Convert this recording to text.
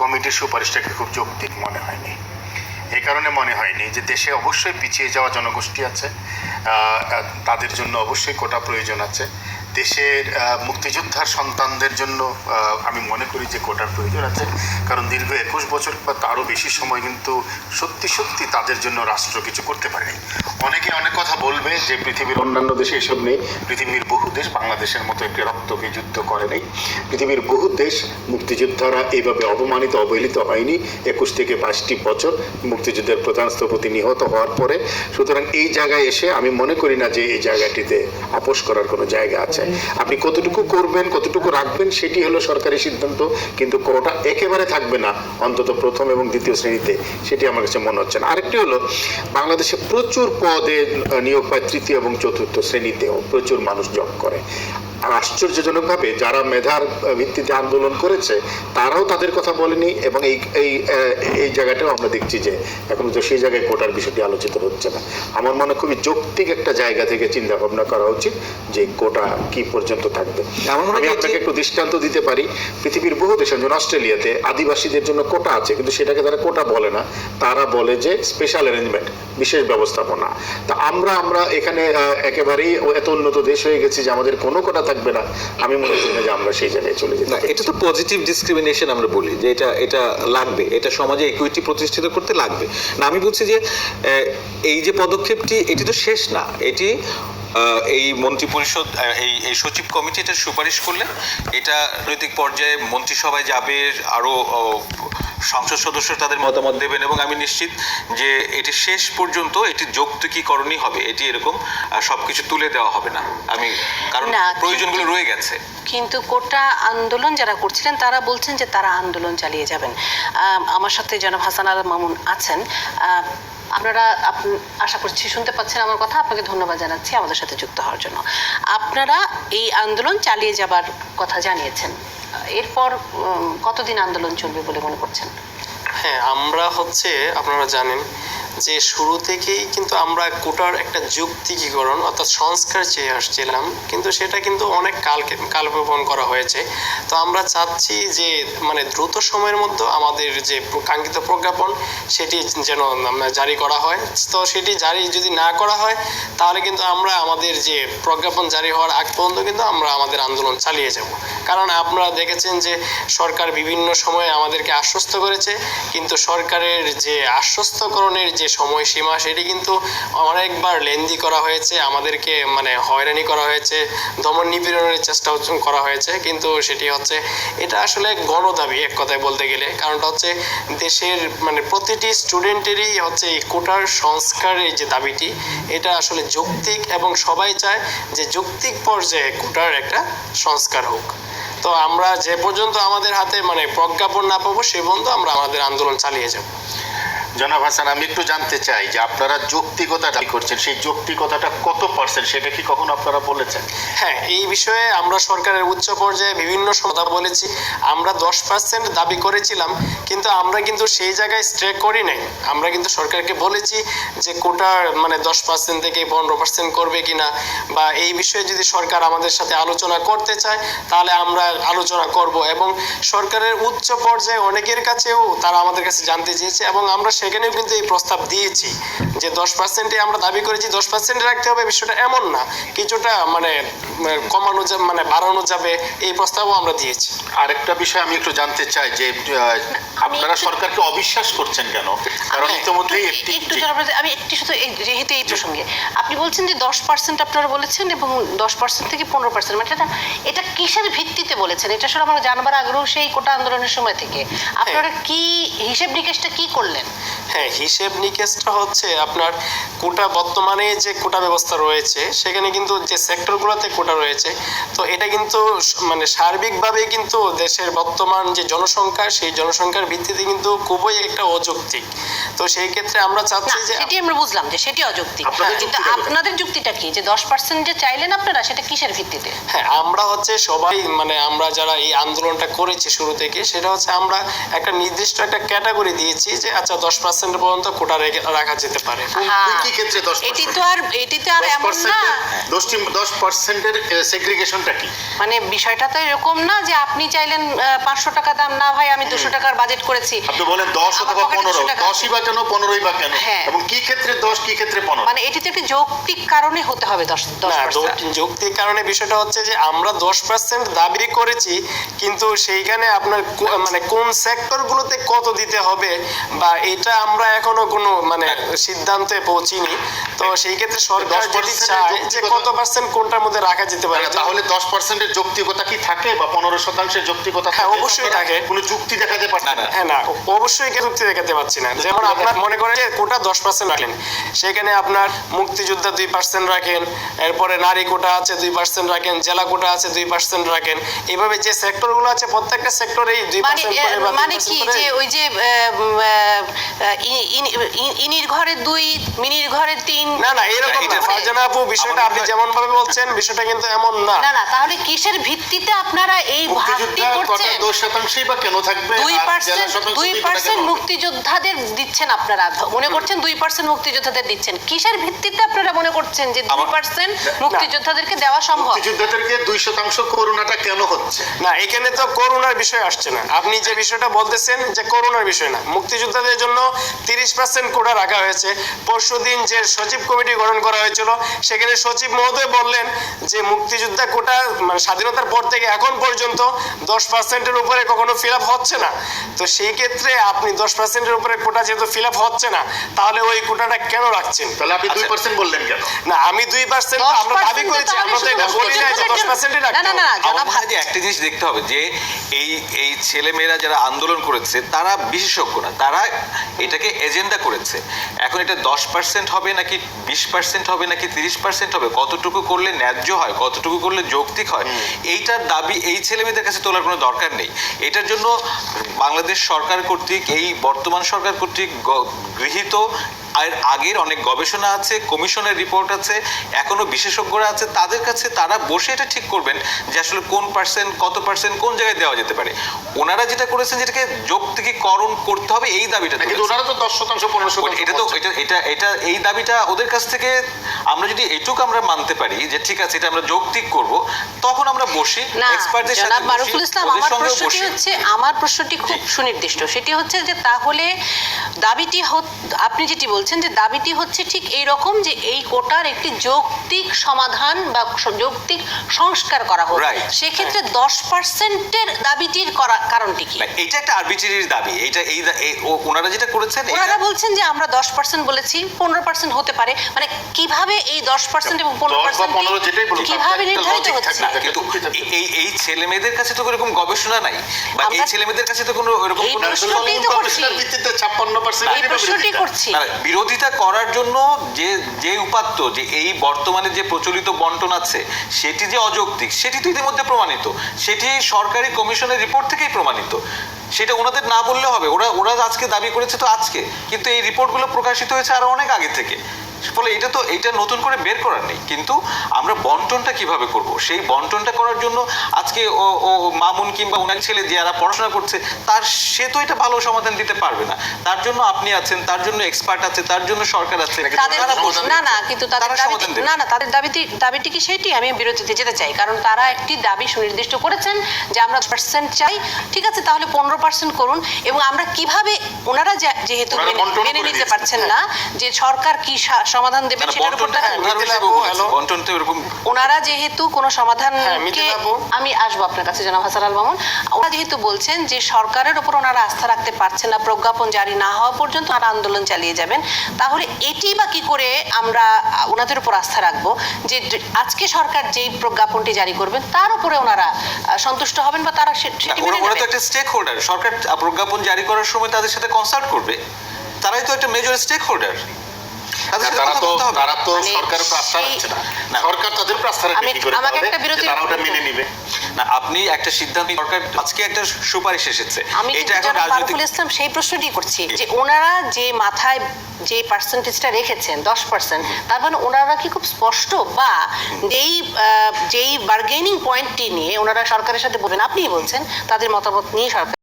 কমিটির সুপারিশটাকে খুব যৌক্তিক মনে হয়নি। এই কারণে মনে হয়নি যে দেশে অবশ্যই পিছিয়ে যাওয়া জনগোষ্ঠী আছে তাদের জন্য অবশ্যই কোটা প্রয়োজন আছে। দেশের মুক্তিযোদ্ধার সন্তানদের জন্য আমি মনে করি যে কোটার প্রয়োজন আছে। কারণ দীর্ঘ একুশ বছর বা তারও বেশি সময় কিন্তু সত্যি সত্যি তাদের জন্য রাষ্ট্র কিছু করতে পারেনি। অনেকে অনেক কথা বলবে যে পৃথিবীর অন্যান্য দেশে এসব নেই। পৃথিবীর বহু দেশ বাংলাদেশের মতো একটি রক্তকে যুদ্ধ করে নেই। পৃথিবীর বহু দেশ মুক্তিযোদ্ধারা এইভাবে অপমানিত, অবহেলিত হয়নি একুশ থেকে বাইশটি বছর মুক্তিযুদ্ধের প্রধান স্থপতি নিহত হওয়ার পরে। সুতরাং এই জায়গায় এসে আমি মনে করি না যে এই জায়গাটিতে আপোষ করার কোনো জায়গা আছে। আপনি কতটুকু করবেন, কতটুকু রাখবেন, সেটি হলো সরকারি সিদ্ধান্ত, কিন্তু কোটা একেবারে থাকবে না, অন্তত প্রথম এবং দ্বিতীয় শ্রেণীতে, সেটি আমার কাছে মনে হচ্ছে না। আরেকটি হলো, বাংলাদেশে প্রচুর পদে নিয়োগ পায় তৃতীয় এবং চতুর্থ শ্রেণীতেও প্রচুর মানুষ জব করে। আশ্চর্যজনকভাবে যারা মেধার ভিত্তিতে আন্দোলন করেছে তারাও তাদের কথা বলেনি এবং এই এই এই জায়গাটাও আমরা দেখছি যে এখন তো সেই জায়গায় কোটার বিষয়টি আলোচিত হচ্ছে না। আমার মনে খুবই যৌক্তিক একটা জায়গা থেকে চিন্তা ভাবনা করা উচিত যে কোটা কি পর্যন্ত থাকবে। আমি আপনাকে একটু দৃষ্টান্ত দিতে পারি পৃথিবীর বহু দেশে যেমন অস্ট্রেলিয়াতে আদিবাসীদের জন্য কোটা আছে কিন্তু সেটাকে তারা কোটা বলে না। তারা বলে যে স্পেশাল অ্যারেঞ্জমেন্ট বিশেষ ব্যবস্থাপনা। তা আমরা আমরা এখানে একেবারেই এত উন্নত দেশ হয়ে গেছি যে আমাদের কোনো কোটা থাকবে না। আমি মনে করি না যে আমরা সেই জায়গায় চলে যেতে না এটা তো পজিটিভ ডিসক্রিমিনেশন আমরা বলি যে এটা এটা লাগবে এটা সমাজে ইকুইটি প্রতিষ্ঠিত করতে লাগবে। না আমি বলছি যে এই যে পদক্ষেপটি এটি তো শেষ না। এটি এই মন্ত্রী পরিষদ এই এই সচিব কমিটি এটা সুপারিশ করলে এটা নৈতিক পর্যায়ে মন্ত্রিসভায় যাবে আরও সংসদ সদস্য তাদের মতামত দেবেন এবং আমি নিশ্চিত যে এটি শেষ পর্যন্ত এটি যৌক্তিকীকরণই হবে। এটি এরকম সব কিছু তুলে দেওয়া হবে না। আমি কারণ প্রয়োজনগুলো রয়ে গেছে। কিন্তু কোটা আন্দোলন যারা করছিলেন তারা বলছেন যে তারা আন্দোলন চালিয়ে যাবেন। আমার সাথে জনাব হাসান আল মামুন আছেন। আপনারা আপ- আশা করছি শুনতে পাচ্ছেন আমার কথা। আপনাকে ধন্যবাদ জানাচ্ছি আমাদের সাথে যুক্ত হওয়ার জন্য। আপনারা এই আন্দোলন চালিয়ে যাবার কথা জানিয়েছেন। এরপর কতদিন আন্দোলন চলবে বলে মনে করছেন? হ্যাঁ আমরা হচ্ছে, আপনারা জানেন যে শুরু থেকেই কিন্তু আমরা কোটার একটা যুক্তিকীকরণ অর্থাৎ সংস্কার চেয়ে আসছিলাম, কিন্তু সেটা কিন্তু অনেক কাল কালপন করা হয়েছে। তো আমরা চাচ্ছি যে মানে দ্রুত সময়ের মধ্যে আমাদের যে কাঙ্ক্ষিত প্রজ্ঞাপন, সেটি যেন জারি করা হয়। তো সেটি জারি যদি না করা হয়, তাহলে কিন্তু আমরা আমাদের যে প্রজ্ঞাপন জারি হওয়ার আগ পর্যন্ত কিন্তু আমরা আমাদের আন্দোলন চালিয়ে যাব। কারণ আপনারা দেখেছেন যে, সরকার বিভিন্ন সময়ে আমাদেরকে আশ্বস্ত করেছে, কিন্তু সরকারের যে আশ্বস্তকরণের যে সময়সীমা, সেটি কিন্তু অনেকবার লেন্দি করা হয়েছে, আমাদেরকে মানে হয়রানি করা হয়েছে, দমন নিপীড়নের চেষ্টা করা হয়েছে, কিন্তু সেটি হচ্ছে, এটা আসলে গণদাবি এক কথায় বলতে গেলে। কারণটা হচ্ছে, দেশের মানে প্রতিটি স্টুডেন্টেরই হচ্ছে এই কোটার সংস্কারের যে দাবিটি, এটা আসলে যৌক্তিক এবং সবাই চায় যে যৌক্তিক পর্যায়ে কোটার একটা সংস্কার হোক। তো আমরা যে পর্যন্ত আমাদের হাতে মানে প্রজ্ঞাপন না পাবো, সে পর্যন্ত আমরা আমাদের আন্দোলন চালিয়ে যাব। জনাব হাসান, আমি একটু জানতে চাই যে আপনারা যৌক্তিকতা দাবি করছেন? সেই যৌক্তিকতাটা কত পার্সেন্ট? সেটা কি কখনো আপনারা বলেছেন? হ্যাঁ এই বিষয়ে আমরা সরকারের উচ্চ পর্যায়ে বিভিন্ন কথা বলেছি। আমরা দশ পার্সেন্ট দাবি করেছিলাম, কিন্তু আমরা কিন্তু সেই জায়গায় স্ট্রে করি নাই। আমরা কিন্তু সরকারকে বলেছি যে কোটার মানে দশ পার্সেন্ট থেকে পনেরো পার্সেন্ট করবে কিনা, বা এই বিষয়ে যদি সরকার আমাদের সাথে আলোচনা করতে চায়, তাহলে আমরা আলোচনা করব। এবং সরকারের উচ্চ পর্যায়ে অনেকের কাছেও তারা আমাদের কাছে জানতে চেয়েছে, এবং আমরা সেখানেও কিন্তু এই প্রস্তাব দিয়েছি যে দশ পার্সেন্টে আমরা দাবি করেছি দশ পার্সেন্টে রাখতে হবে বিষয়টা এমন না। কিছুটা মানে কমানো যাবে মানে বাড়ানো যাবে এই প্রস্তাবও আমরা দিয়েছি। আরেকটা বিষয় আমি একটু জানতে চাই যে আপনারা সরকারকে অবিশ্বাস করছেন কেন? কারণ হ্যাঁ, ইতিমধ্যেই একটু- আমি একটু শুধু এই যেহেতু এই প্রসঙ্গে আপনি বলছেন যে দশ পার্সেন্ট আপনারা বলেছেন এবং দশ পার্সেন্ট থেকে পনেরো পার্সেন্ট মানে এটা এটা কিসের ভিত্তিতে বলেছেন? এটা আসলে আমার জানবার আগ্রহ সেই কোটা আন্দোলনের সময় থেকে। আপনারা কি হিসেব নিকেশটা কি করলেন? হ্যাঁ হিসেব নিকেশটা হচ্ছে আপনার কোটা বর্তমানে যে কোটা ব্যবস্থা রয়েছে সেখানে কিন্তু যে সেক্টরগুলোতে কোটা রয়েছে তো এটা কিন্তু মানে সার্বিকভাবে কিন্তু দেশের বর্তমান যে জনসংখ্যা সেই জনসংখ্যার ভিত্তিতে কিন্তু খুবই একটা অযৌক্তিক। তো সেই ক্ষেত্রে আমরা চাচ্ছি যে সেটি আমরা বুঝলাম যে সেটি অযৌক্তিক। আপনাদের কিন্তু যুক্তিটা আপনাদের যুক্তিটা কি? যে দশ পার্সেন্ট যে চাইলেন আপনারা সেটা কিসের ভিত্তিতে? হ্যাঁ আমরা হচ্ছে সবাই মানে আমরা যারা এই আন্দোলনটা করেছি শুরু থেকে সেটা হচ্ছে আমরা একটা নির্দিষ্ট একটা ক্যাটাগরি দিয়েছি যে আচ্ছা দশ পার্সেন্ট পর্যন্ত কোটা রাখা যেতে পারে। হ্যাঁ। কি ক্ষেত্রে দশ এটি তো আর এটি তো আর এমন না। দশটি দশ পার্সেন্টের সেগ্রিগেশনটা কি? মানে বিষয়টা তো এরকম না যে আপনি চাইলেন পাঁচশো টাকা দাম না ভাই আমি দুশো টাকার বাজেট করেছি। আপনি বলেন দশ অথবা পনেরো। দশই বা কেন পনেরোই বা কেন? হ্যাঁ। এবং কি ক্ষেত্রে দশ কি ক্ষেত্রে পনেরো? মানে এটি তো একটি যৌক্তিক কারণে হতে হবে দশ যৌক্তিক কারণে বিষয়টা হচ্ছে যে আমরা দশ পার্সেন্ট দাবি করেছি কিন্তু সেইখানে আপনার মানে কোন সেক্টরগুলোতে কত দিতে হবে বা এটা আমরা এখনও কোনো মানে সিদ্ধান্তে পৌঁছিনি। তো সেই ক্ষেত্রে সরকার যদি চায় যে কত পার্সেন্ট কোনটার মধ্যে রাখা যেতে পারে? তাহলে দশ পার্সেন্টের যৌক্তিকতা কি থাকে বা পনেরো শতাংশের যৌক্তিকতা হ্যাঁ, অবশ্যই থাকে। কোনো যুক্তি দেখাতে পারছে না। হ্যাঁ না অবশ্যই যুক্তি দেখাতে পারছি না? যেমন আপনার মনে করেন যে কোটা দশ পার্সেন্ট রাখেন সেখানে আপনার মুক্তিযোদ্ধা দুই পার্সেন্ট রাখেন এরপরে নারী কোটা আছে দুই পার্সেন্ট রাখেন জেলা কোটা আছে দুই পার্সেন্ট রাখেন। এইভাবে যে সেক্টরগুলো আছে প্রত্যেকটা সেক্টরেই দুই মানে পার্সেন্ট আহ, মানে কি যে ওই যে ইনির ঘরে দুই মিনির ঘরে তিন। না না এরকম না। ফারজানা আপু বিষয়টা আপনি যেমন ভাবে বলছেন বিষয়টা কিন্তু এমন না। না না তাহলে কিসের ভিত্তিতে আপনারা এই ভাগটি করছেন? শতাংশই বা কেন থাকবে? দুই আর জেলা পার্সেন্ট দুই দুই পার্সেন্ট মুক্তিযোদ্ধাদের দিচ্ছেন আপনারা। মনে করছেন মুক্তিযোদ্ধাদের দিচ্ছেন। কিসের ভিত্তিতে আপনারা মনে করছেন যে দুই আমার- পার্সেন্ট মুক্তিযোদ্ধাদেরকে দেওয়া সম্ভব? মুক্তিযোদ্ধাদেরকে দুই শতাংশ করোনাটা কেন হচ্ছে? না এখানে তো করোনার বিষয় আসছে না। আপনি যে বিষয়টা বলতেছেন যে করোনার বিষয় না। মুক্তিযোদ্ধাদের জন্য তিরিশ পার্সেন্ট কোটা রাখা হয়েছে পরশু দিন যে সচিব কমিটি গঠন করা হয়েছিল সেখানে সচিব মহোদয় বললেন যে মুক্তিযোদ্ধা কোটা মানে স্বাধীনতার পর থেকে এখন পর্যন্ত দশ পার্সেন্টের উপরে কখনো ফিল আপ হচ্ছে না তো সেই ক্ষেত্রে আপনি দশ পার্সেন্টের উপরে কোটা যেহেতু ফিল আপ হচ্ছে না তাহলে ওই কোটাটা কেন রাখছেন তাহলে আপনি দুই আচ্ছা। পার্সেন্ট বললেন কেন না আমি দুই পার্সেন্ট আমরা দাবি করেছি আমরা তো এটা বলি না যে দশ পার্সেন্টই রাখতে হবে। একটা জিনিস দেখতে হবে যে এই এই ছেলেমেয়েরা যারা আন্দোলন করেছে তারা বিশেষজ্ঞ না তারা এটাকে এজেন্ডা করেছে। এখন এটা দশ পার্সেন্ট হবে নাকি বিশ পার্সেন্ট হবে নাকি তিরিশ পার্সেন্ট হবে কতটুকু করলে ন্যায্য হয় কতটুকু করলে যৌক্তিক হয় এইটার দাবি এই ছেলেমেয়েদের কাছে তোলার কোনো দরকার নেই। এটার জন্য বাংলাদেশ সরকার কর্তৃক এই বর্তমান সরকার কর্তৃক গৃহীত আর আগের অনেক গবেষণা আছে কমিশনের রিপোর্ট আছে এখনও বিশেষজ্ঞরা আছে তাদের কাছে তারা বসে এটা ঠিক করবেন যে আসলে কোন পার্সেন্ট কত পার্সেন্ট কোন জায়গায় দেওয়া যেতে পারে। ওনারা যেটা করেছেন যেটাকে যৌক্তিকীকরণ করতে হবে এই দাবিটা কিন্তু ওনারা তো দশ শতাংশ পনেরো শতাংশ এটা তো এটা এটা এটা এই দাবিটা ওদের কাছ থেকে আমরা যদি এইটুকু আমরা মানতে পারি যে ঠিক আছে এটা আমরা যৌক্তিক করব তখন আমরা বসি এক্সপার্টদের সাথে বসি, মারুফুল ইসলাম আমার প্রশ্নটি হচ্ছে আমার প্রশ্নটি খুব সুনির্দিষ্ট। সেটি হচ্ছে যে তাহলে দাবিটি আপনি যেটি বলছেন যে দাবিটি হচ্ছে ঠিক এই রকম যে এই কোটার একটি যৌক্তিক সমাধান বা যৌক্তিক সংস্কার করা হোক। সেক্ষেত্রে দশ পার্সেন্টের দাবিটির করা কারণটি কি? এটা একটা আরবিটারির দাবি। এটা এই ওনারা যেটা করেছেন ওনারা বলছেন যে আমরা দশ পার্সেন্ট বলেছি পনেরো পার্সেন্ট হতে পারে। মানে কীভাবে এই দশ পার্সেন্ট এবং পনেরো পার্সেন্ট 15 কীভাবে নির্ধারিত হচ্ছে? কিন্তু এই এই ছেলে মেয়েদের কাছে তো এরকম গবেষণা নাই বা এই ছেলে মেয়েদের কাছে তো কোনো এরকম কোনো ভিত্তিতে ছাপ্পান্ন পার্সেন্ট এই প্রশ্নটি করছি। বিরোধিতা করার জন্য যে যে উপাত্ত, যে এই বর্তমানে যে প্রচলিত বন্টন আছে, সেটি যে অযৌক্তিক, সেটি তো ইতিমধ্যে প্রমাণিত। সেটি সরকারি কমিশনের রিপোর্ট থেকেই প্রমাণিত। সেটা ওনাদের না বললে হবে। ওরা ওরা আজকে দাবি করেছে তো আজকে। কিন্তু এই রিপোর্টগুলো প্রকাশিত হয়েছে আরও অনেক আগে থেকে। ফলে এটা তো এটা নতুন করে বের করার নেই। কিন্তু আমরা বন্টনটা কীভাবে করব? সেই বন্টনটা করার জন্য আজকে ও ও মামুন কিংবা ওনার ছেলে যারা পড়াশোনা করছে তার সে তো এটা ভালো সমাধান দিতে পারবে না। তার জন্য আপনি আছেন তার জন্য এক্সপার্ট আছে তার জন্য সরকার আছে। তাদের না না কিন্তু তাদের তারা দাবিটি না না তাদের দাবিটি দাবিটি কি সেটি আমি বিরতিতে যেতে চাই কারণ তারা একটি দাবি সুনির্দিষ্ট করেছেন যে আমরা পার্সেন্ট চাই। ঠিক আছে তাহলে পনেরো পার্সেন্ট করুন। এবং আমরা কীভাবে ওনারা যেহেতু মেনে- নিতে পারছেন না যে সরকার কি সমাধান দেবে না, না, সেটার উপর বন্টনটা তারা- উদাহরণ মিথিলা হিসেবে আপু, বলেছি। হ্যালো। বন্টন তো এরকম ওনারা যেহেতু কোনো সমাধানকে হ্যাঁ, আমি আসব আপনার কাছে জনাব হাসান আল মামুন। ওরা যেহেতু বলছেন যে সরকারের উপর ওনারা আস্থা রাখতে পারছেন না প্রজ্ঞাপন জারি না হওয়া পর্যন্ত আর আন্দোলন চালিয়ে যাবেন তাহলে এটি বা কি করে আমরা ওনাদের উপর আস্থা রাখব যে আজকে সরকার যেই প্রজ্ঞাপনটি জারি করবেন তার উপরে ওনারা সন্তুষ্ট হবেন বা তারা সেটি ওরা তো একটা স্টেক হোল্ডার সরকার প্রজ্ঞাপন জারি করার সময় তাদের সাথে কনসাল্ট করবে। তারাই তো একটা মেজর স্টেক হোল্ডার তারা তো তারা তো মানে সরকারের উপর রাখছে না। না। সরকার তাদের উপর আস্থা কি করে আমাকে একটা যে বিরতির- তারা ওটা মেনে নিবে। না আপনি একটা সিদ্ধান্ত সরকার আজকে একটা সুপারিশ এসেছে। এটা এখন রাজনৈতিক ইসলাম সেই প্রশ্নটি করছি যে ওনারা যে মাথায় যে পার্সেন্টেজটা রেখেছেন দশ পার্সেন্ট তার মানে ওনারা কি খুব স্পষ্ট বা যেই আহ, যেই বার্গেনিং পয়েন্টটি নিয়ে ওনারা সরকারের সাথে বলবেন আপনিই বলছেন তাদের মতামত নিয়ে সরকার